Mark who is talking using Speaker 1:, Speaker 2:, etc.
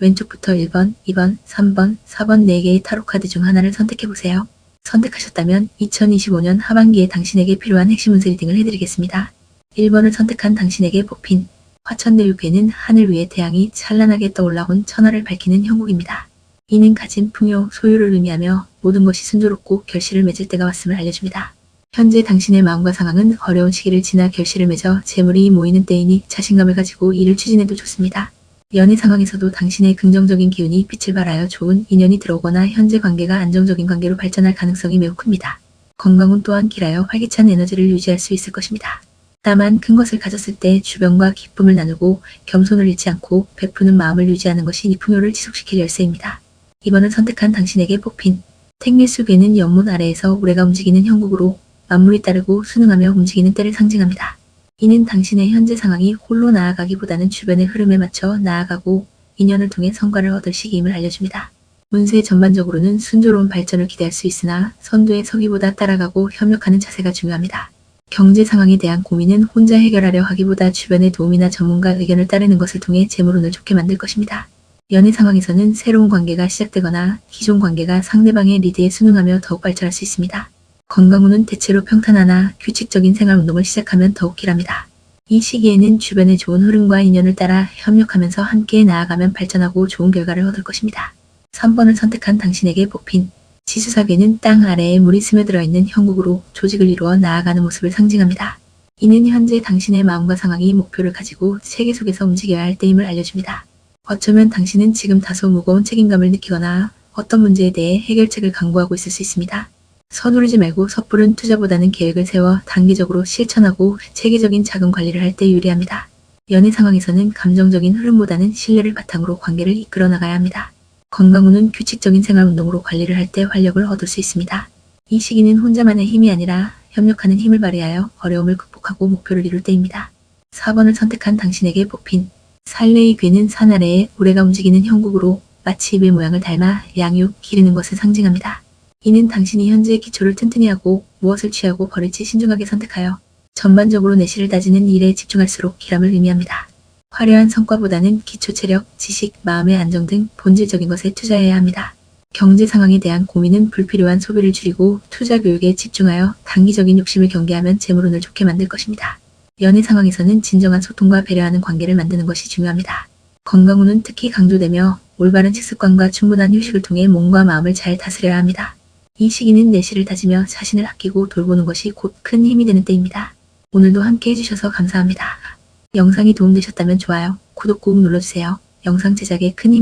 Speaker 1: 왼쪽부터 1번, 2번, 3번, 4번 4개의 타로 카드 중 하나를 선택해보세요. 선택하셨다면 2025년 하반기에 당신에게 필요한 핵심 운세 리딩을 해드리겠습니다. 1번을 선택한 당신에게 뽑힌 화천대유괴는 하늘 위에 태양이 찬란하게 떠올라온 천하를 밝히는 형국입니다. 이는 가진 풍요, 소유를 의미하며 모든 것이 순조롭고 결실을 맺을 때가 왔음을 알려줍니다. 현재 당신의 마음과 상황은 어려운 시기를 지나 결실을 맺어 재물이 모이는 때이니 자신감을 가지고 일을 추진해도 좋습니다. 연애 상황에서도 당신의 긍정적인 기운이 빛을 발하여 좋은 인연이 들어오거나 현재 관계가 안정적인 관계로 발전할 가능성이 매우 큽니다. 건강운 또한 길하여 활기찬 에너지를 유지할 수 있을 것입니다. 다만 큰 것을 가졌을 때 주변과 기쁨을 나누고 겸손을 잃지 않고 베푸는 마음을 유지하는 것이 이 풍요를 지속시킬 열쇠입니다. 이번을 선택한 당신에게 뽑힌 택밀수괴는 연못 아래에서 우레가 움직이는 형국으로 만물이 따르고 순응하며 움직이는 때를 상징합니다. 이는 당신의 현재 상황이 홀로 나아가기보다는 주변의 흐름에 맞춰 나아가고 인연을 통해 성과를 얻을 시기임을 알려줍니다. 운세 전반적으로는 순조로운 발전을 기대할 수 있으나 선두에 서기보다 따라가고 협력하는 자세가 중요합니다. 경제 상황에 대한 고민은 혼자 해결하려 하기보다 주변의 도움이나 전문가 의견을 따르는 것을 통해 재물운을 좋게 만들 것입니다. 연애 상황에서는 새로운 관계가 시작되거나 기존 관계가 상대방의 리드에 순응하며 더욱 발전할 수 있습니다. 건강운은 대체로 평탄하나 규칙적인 생활 운동을 시작하면 더욱 길합니다. 이 시기에는 주변의 좋은 흐름과 인연을 따라 협력하면서 함께 나아가면 발전하고 좋은 결과를 얻을 것입니다. 3번을 선택한 당신에게 뽑힌 지수사계는 땅 아래에 물이 스며들어 있는 형국으로 조직을 이루어 나아가는 모습을 상징합니다. 이는 현재 당신의 마음과 상황이 목표를 가지고 세계 속에서 움직여야 할 때임을 알려줍니다. 어쩌면 당신은 지금 다소 무거운 책임감을 느끼거나 어떤 문제에 대해 해결책을 강구하고 있을 수 있습니다. 서두르지 말고 섣부른 투자보다는 계획을 세워 단기적으로 실천하고 체계적인 자금 관리를 할 때 유리합니다. 연애 상황에서는 감정적인 흐름보다는 신뢰를 바탕으로 관계를 이끌어 나가야 합니다. 건강운은 규칙적인 생활 운동으로 관리를 할 때 활력을 얻을 수 있습니다. 이 시기는 혼자만의 힘이 아니라 협력하는 힘을 발휘하여 어려움을 극복하고 목표를 이룰 때입니다. 4번을 선택한 당신에게 뽑힌 살레의 괴는 산 아래에 우레가 움직이는 형국으로 마치 입의 모양을 닮아 양육, 기르는 것을 상징합니다. 이는 당신이 현재 기초를 튼튼히 하고 무엇을 취하고 버릴지 신중하게 선택하여 전반적으로 내실을 다지는 일에 집중할수록 기람을 의미합니다. 화려한 성과보다는 기초 체력, 지식, 마음의 안정 등 본질적인 것에 투자해야 합니다. 경제 상황에 대한 고민은 불필요한 소비를 줄이고 투자 교육에 집중하여 단기적인 욕심을 경계하면 재물운을 좋게 만들 것입니다. 연애 상황에서는 진정한 소통과 배려하는 관계를 만드는 것이 중요합니다. 건강운은 특히 강조되며 올바른 식습관과 충분한 휴식을 통해 몸과 마음을 잘 다스려야 합니다. 이 시기는 내실을 다지며 자신을 아끼고 돌보는 것이 곧 큰 힘이 되는 때입니다. 오늘도 함께 해주셔서 감사합니다. 영상이 도움되셨다면 좋아요, 구독 꾹 눌러주세요. 영상 제작에 큰 힘